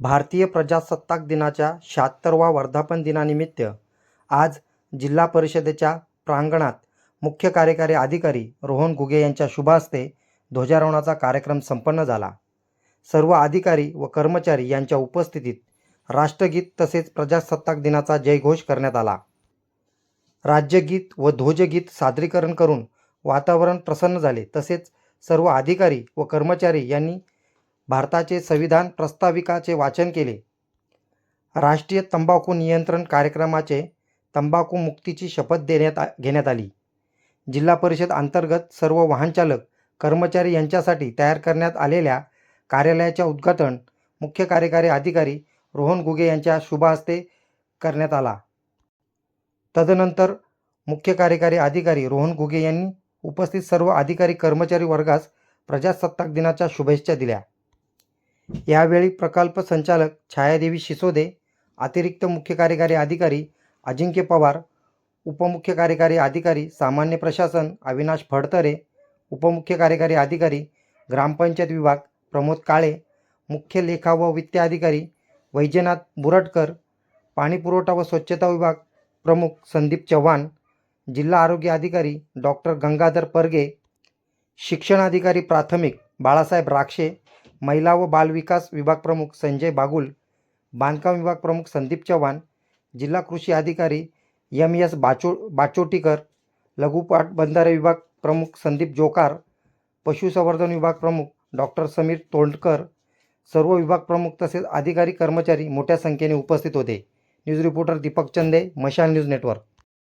भारतीय प्रजासत्ताक दिनाच्या शहात्तरवा वर्धापन दिनानिमित्त आज जिल्हा परिषदेच्या प्रांगणात मुख्य कार्यकारी अधिकारी रोहन घुगे यांच्या शुभ हस्ते ध्वजारोहणाचा कार्यक्रम संपन्न झाला. सर्व अधिकारी व कर्मचारी यांच्या उपस्थितीत राष्ट्रगीत तसेच प्रजासत्ताक दिनाचा जयघोष करण्यात आला. राज्यगीत व ध्वजगीत सादरीकरण करून वातावरण प्रसन्न झाले तसेच सर्व अधिकारी व कर्मचारी यांनी भारताचे संविधान प्रस्ताविकाचे वाचन केले. राष्ट्रीय तंबाखू नियंत्रण कार्यक्रमाचे तंबाखू मुक्तीची शपथ देण्यात आ घेण्यात आली. जिल्हा परिषद अंतर्गत सर्व वाहनचालक कर्मचारी यांच्यासाठी तयार करण्यात आलेल्या कार्यालयाच्या उद्घाटन मुख्य कार्यकारी अधिकारी रोहन गुगे यांच्या शुभहस्ते करण्यात आला. तदनंतर मुख्य कार्यकारी अधिकारी रोहन गुगे यांनी उपस्थित सर्व अधिकारी कर्मचारी वर्गास प्रजासत्ताक दिनाच्या शुभेच्छा दिल्या. यावेळी प्रकल्प संचालक छायादेवी शिसोदे अतिरिक्त मुख्य कार्यकारी अधिकारी अजिंक्य पवार उपमुख्य कार्यकारी अधिकारी सामान्य प्रशासन अविनाश फडतरे उपमुख्य कार्यकारी अधिकारी ग्रामपंचायत विभाग प्रमोद काळे मुख्य लेखा व वित्त अधिकारी वैजनाथ बुरटकर पाणीपुरवठा व स्वच्छता विभाग प्रमुख संदीप चव्हाण जिल्हा आरोग्य अधिकारी डॉक्टर गंगाधर परगे शिक्षणाधिकारी प्राथमिक बाळासाहेब राक्षे महिला व बालविकास विभाग प्रमुख संजय बागुल बांधकाम विभाग प्रमुख संदीप चव्हाण जिल्हा कृषी अधिकारी एम एस बाचो बाचोटीकर लघुपाट बंधारे विभाग प्रमुख संदीप जोकार पशुसंवर्धन विभाग प्रमुख डॉक्टर समीर तोंडकर सर्व विभाग प्रमुख तसेच अधिकारी कर्मचारी मोठ्या संख्येने उपस्थित होते. न्यूज रिपोर्टर दीपक चंदे मशाल न्यूज नेटवर्क.